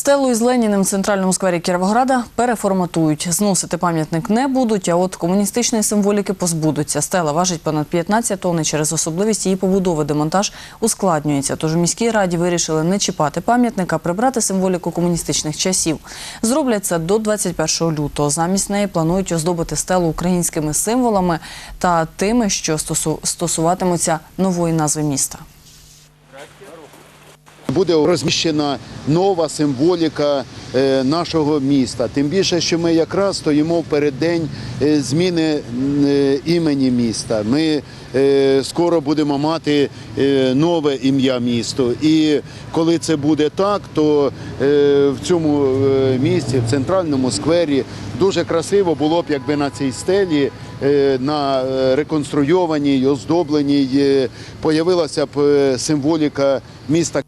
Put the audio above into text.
Стелу із Леніним в центральному сквері Кіровограда переформатують. Зносити пам'ятник не будуть, а от комуністичної символіки позбудуться. Стела важить понад 15 тонн через особливість її побудови демонтаж ускладнюється. Тож у міській раді вирішили не чіпати пам'ятника, прибрати символіку комуністичних часів. Зроблять це до 21 лютого. Замість неї планують оздобити стелу українськими символами та тими, що стосуватимуться нової назви міста. Буде розміщена нова символіка е, нашого міста. Тим більше, що ми якраз стоїмо в переддень е, зміни е, імені міста. Ми скоро будемо мати е, нове ім'я місту. І коли це буде так, то е, в цьому е, місті, в центральному сквері, дуже красиво було б, якби на цій стелі. е, На е, реконструйованій, оздобленій е, появилася б е, символіка міста.